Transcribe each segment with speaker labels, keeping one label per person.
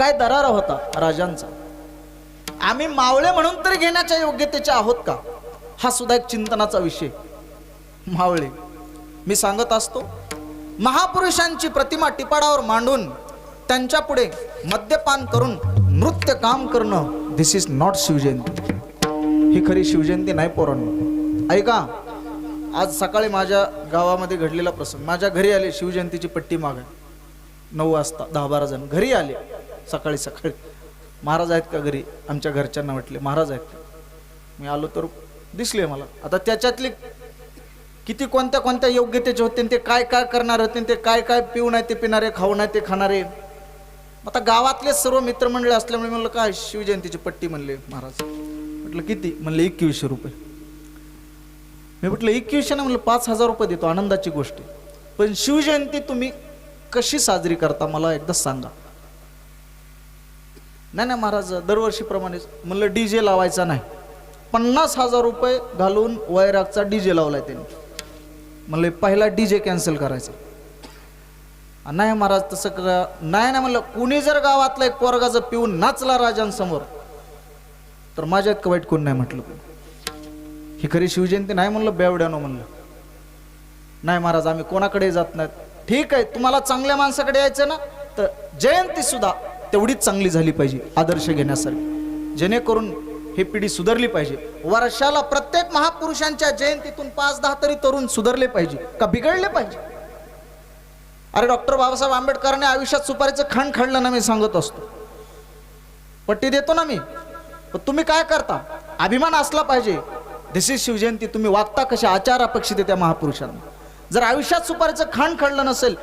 Speaker 1: काय दरारा होता राजांचा? आम्ही मावळे म्हणून तरी घेण्याच्या योग्यतेचे आहोत का? हा सुद्धा एक चिंतनाचा विषय. मावळे मी सांगत असतो महापुरुषांची प्रतिमा टिपाडावर मांडून त्यांच्या पुढे मद्यपान करून नृत्य काम करणं दिस इज नॉट शिवजयंती. ही खरी शिवजयंती नाही पोरांनो. ऐका आज सकाळी माझ्या गावामध्ये घडलेला प्रसंग. माझ्या घरी आले शिवजयंतीची पट्टी मागा. नऊ वाजता दहा बारा जण घरी आले. सकाळी सकाळी. महाराज आहेत का घरी? आमच्या घरच्यांना म्हटले महाराज आहेत. का मी आलो तर दिसले मला. आता त्याच्यातले किती कोणत्या कोणत्या योग्यतेचे होते ते काय काय करणार होते ते काय काय पिऊ नाही ते पिणारे खाऊ नाही ते खाणारे? आता गावातले सर्व मित्रमंडळी असल्यामुळे म्हणलं काय शिवजयंतीची पट्टी म्हणले महाराज. म्हटलं किती? म्हणलं एकवीसशे रुपये. मी म्हटलं एकवीसशे ना म्हणलं पाच हजार रुपये देतो आनंदाची गोष्ट पण शिवजयंती तुम्ही कशी साजरी करता मला एकदा सांगा. नाही नाही महाराज दरवर्षीप्रमाणेच म्हणलं डी जे लावायचा नाही. पन्नास हजार रुपये घालून वैरागचा डी जे लावलाय त्यांनी. म्हणलं पहिला डी जे कॅन्सल करायचा. नाही महाराज तसं करा. नाही ना म्हणलं कुणी जर गावातला एक पोरगा जर पिऊन नाचला राजांसमोर तर माझ्यात का वाईट कोण नाही म्हटलं ही खरी शिवजयंती नाही म्हणलं बेवड्यानो म्हणलं. नाही महाराज आम्ही कोणाकडे जात नाहीत ठीक आहे तुम्हाला चांगल्या माणसाकडे यायचं ना तर जयंती सुद्धा तेवढीच चांगली झाली पाहिजे आदर्श घेण्यासारखी जेणेकरून ही पिढी सुधारली पाहिजे. वर्षाला प्रत्येक महापुरुषांच्या जयंतीतून पाच दहा तरी तरुण सुधारले पाहिजे का बिघडले पाहिजे? अरे डॉक्टर बाबासाहेब आंबेडकरांनी आयुष्यात सुपारीचं खाण खाल्लं ना मी सांगत असतो. पट्टी देतो ना मी. पण तुम्ही काय करता? अभिमान असला पाहिजे. This is Shivjayanti. तुम्ही वागता कशा? आचार अपेक्षित आहे त्या महापुरुषांना. जर आयुष्यात सुपारीचं खाण खाल्लं नसेल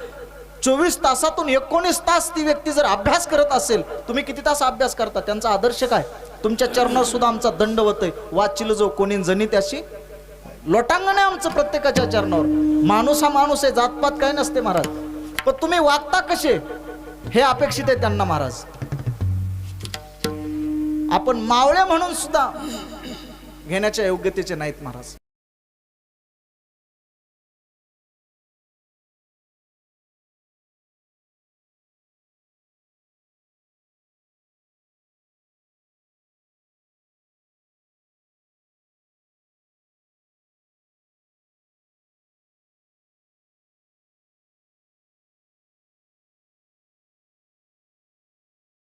Speaker 1: चोवीस तासातून एकोणीस तास ती व्यक्ती जर अभ्यास करत असेल तुम्ही किती तास अभ्यास करता? त्यांचा आदर्श काय? तुमच्या चरणावर सुद्धा आमचा दंडवत आहे वाचिल जो कोणी जनी त्याशी लोटांगण आहे आमचं प्रत्येकाच्या चरणावर. माणूस हा माणूस आहे जातपात काय नसते महाराज. पण तुम्ही वागता कसे? हे अपेक्षित आहे त्यांना महाराज. आपण मावळे म्हणून सुद्धा घेण्याच्या योग्यतेचे नाहीत महाराज.